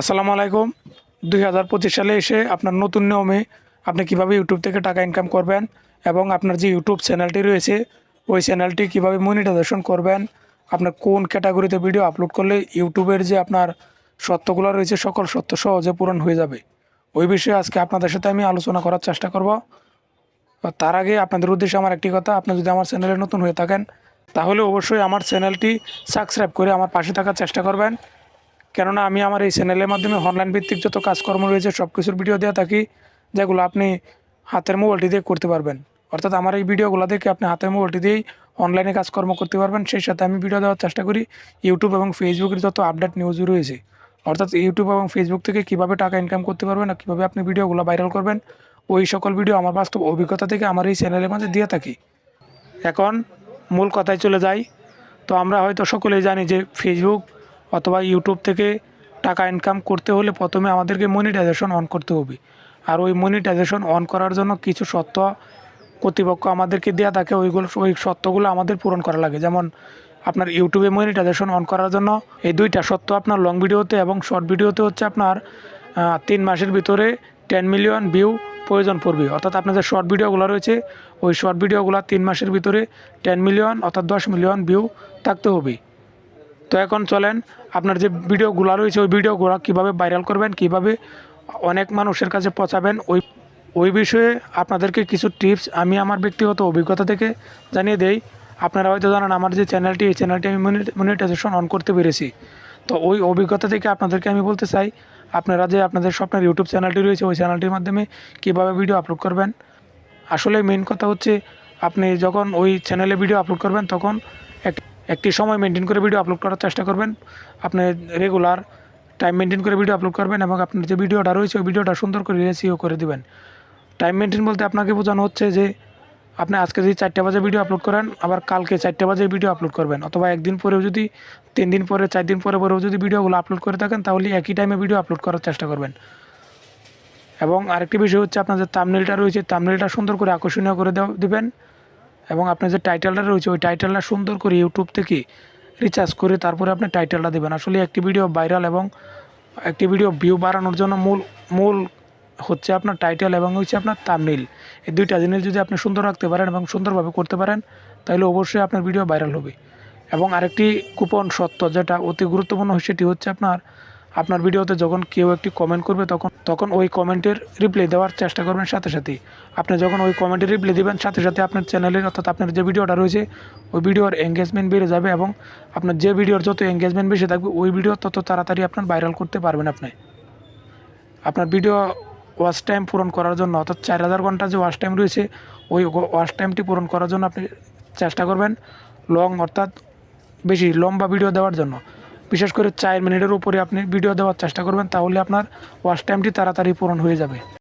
আসসালামু আলাইকুম। দুই হাজার পঁচিশ সালে এসে আপনার নতুন নিয়মে আপনি কীভাবে ইউটিউব থেকে টাকা ইনকাম করবেন এবং আপনার যে ইউটিউব চ্যানেলটি রয়েছে, ওই চ্যানেলটি কীভাবে মনিটাইজেশন করবেন, আপনার কোন ক্যাটাগরিতে ভিডিও আপলোড করলে ইউটিউবের যে আপনার সত্যগুলো রয়েছে, সকল সত্য সহজে পূরণ হয়ে যাবে। ওই বিষয়ে আজকে আপনাদের সাথে আমি আলোচনা করার চেষ্টা করব। তার আগে আপনাদের উদ্দেশ্যে আমার একটি কথা, আপনি যদি আমার চ্যানেলে নতুন হয়ে থাকেন, তাহলে অবশ্যই আমার চ্যানেলটি সাবস্ক্রাইব করে আমার পাশে থাকার চেষ্টা করবেন। কেননা আমি আমার এই চ্যানেলের মাধ্যমে অনলাইন ভিত্তিক যত কাজকর্ম রয়েছে সব কিছুর ভিডিও দেওয়া থাকি, যেগুলো আপনি হাতের মোবাইলটি দিয়ে করতে পারবেন। অর্থাৎ আমার এই ভিডিওগুলো দেখে আপনি হাতের মোবাইলটি দিয়েই অনলাইনে কাজকর্ম করতে পারবেন। সেই সাথে আমি ভিডিও দেওয়ার চেষ্টা করি ইউটিউব এবং ফেসবুকের যত আপডেট নিউজ রয়েছে। অর্থাৎ ইউটিউব এবং ফেসবুক থেকে কীভাবে টাকা ইনকাম করতে পারবেন আর কীভাবে আপনি ভিডিওগুলো ভাইরাল করবেন, ওই সকল ভিডিও আমার বাস্তব অভিজ্ঞতা থেকে আমার এই চ্যানেলের মাঝে দিয়ে থাকি। এখন মূল কথায় চলে যাই। তো আমরা হয়তো সকলেই জানি যে ফেসবুক অথবা ইউটিউব থেকে টাকা ইনকাম করতে হলে প্রথমে আমাদেরকে মনিটাইজেশন অন করতে হবে। আর ওই মনিটাইজেশন অন করার জন্য কিছু সত্য কর্তৃপক্ষ আমাদেরকে দেওয়া থাকে, ওইগুলো, ওই সত্যগুলো আমাদের পূরণ করা লাগে। যেমন আপনার ইউটিউবে মনিটাইজেশন অন করার জন্য এই দুইটা সত্য আপনার লং ভিডিওতে এবং শর্ট ভিডিওতে হচ্ছে আপনার তিন মাসের ভিতরে টেন মিলিয়ন ভিউ প্রয়োজন পড়বে। অর্থাৎ আপনার যে শর্ট ভিডিওগুলো রয়েছে, ওই শর্ট ভিডিওগুলো তিন মাসের ভিতরে টেন মিলিয়ন অর্থাৎ দশ মিলিয়ন ভিউ থাকতে হবে। তো এখন চলেন, আপনার যে ভিডিওগুলো রয়েছে, ওই ভিডিওগুলো কীভাবে ভাইরাল করবেন, কীভাবে অনেক মানুষের কাছে পৌঁছাবেন, ওই ওই বিষয়ে আপনাদেরকে কিছু টিপস আমি আমার ব্যক্তিগত অভিজ্ঞতা থেকে জানিয়ে দেই। আপনারা হয়তো জানেন, আমার যে চ্যানেলটি এই চ্যানেলটি আমি মনিটাইজেশন অন করতে পেরেছি। তো ওই অভিজ্ঞতা থেকে আপনাদেরকে আমি বলতে চাই, আপনারা যে আপনাদের স্বপ্নের ইউটিউব চ্যানেলটি রয়েছে, ওই চ্যানেলটির মাধ্যমে কীভাবে ভিডিও আপলোড করবেন? আসলে মেন কথা হচ্ছে, আপনি যখন ওই চ্যানেলে ভিডিও আপলোড করবেন, তখন এক- একটি সময় মেনটেন করে ভিডিও আপলোড করার চেষ্টা করবেন। আপনি রেগুলার টাইম মেনটেন করে ভিডিও আপলোড করবেন এবং আপনার যে ভিডিওটা রয়েছে, ওই ভিডিওটা সুন্দর করে রেসিও করে দেবেন। টাইম মেনটেন বলতে আপনাকে বোঝানো হচ্ছে যে, আপনি আজকে যদি চারটে বাজে ভিডিও আপলোড করেন, আবার কালকে চারটে বাজে ভিডিও আপলোড করবেন। অথবা একদিন পরেও যদি, তিন দিন পরে, চার দিন পরে পরেও যদি ভিডিওগুলো আপলোড করে থাকেন, তাহলে একই টাইমে ভিডিও আপলোড করার চেষ্টা করবেন। এবং আরেকটি বিষয় হচ্ছে আপনার যে তামনেলটা রয়েছে তামনেলটা সুন্দর করে আকর্ষণীয় করে দেবেন। এবং আপনার যে টাইটেলটা রয়েছে, ওই টাইটেলটা সুন্দর করে ইউটিউব থেকে রিচার্জ করে তারপরে আপনি টাইটেলটা দেবেন। আসলে একটি ভিডিও ভাইরাল এবং একটি ভিডিও ভিউ বাড়ানোর জন্য মূল মূল হচ্ছে আপনার টাইটেল এবং হচ্ছে আপনার তামনিল এই দুইটা জিনিস যদি আপনি সুন্দর রাখতে পারেন এবং সুন্দরভাবে করতে পারেন, তাহলে অবশ্যই আপনার ভিডিও ভাইরাল হবে। এবং আরেকটি কুপন সত্য যেটা অতি গুরুত্বপূর্ণ সেটি হচ্ছে আপনার আপনার ভিডিওতে যখন কেউ একটি কমেন্ট করবে তখন তখন ওই কমেন্টের রিপ্লাই দেওয়ার চেষ্টা করবেন সাথে সাথে। আপনি যখন ওই কমেন্টের রিপ্লাই দেবেন সাথে সাথে আপনার চ্যানেলের অর্থাৎ আপনার যে ভিডিওটা রয়েছে, ওই ভিডিওর এঙ্গেজমেন্ট বেড়ে যাবে এবং আপনার যে ভিডিওর যত এঙ্গেজমেন্ট বেশি থাকবে, ওই ভিডিও তত তাড়াতাড়ি আপনার ভাইরাল করতে পারবেন আপনি। আপনার ভিডিও ওয়াচ টাইম পূরণ করার জন্য, অর্থাৎ চার হাজার ঘণ্টা যে ওয়াচ টাইম রয়েছে, ওই ওয়াচ টাইমটি পূরণ করার জন্য আপনি চেষ্টা করবেন লং অর্থাৎ বেশি লম্বা ভিডিও দেওয়ার জন্য। বিশেষ করে চার মিনিটের উপরে আপনি ভিডিও দেওয়ার চেষ্টা করবেন, তাহলে আপনার ওয়াচ টাইমটি তাড়াতাড়ি পূরণ হয়ে যাবে।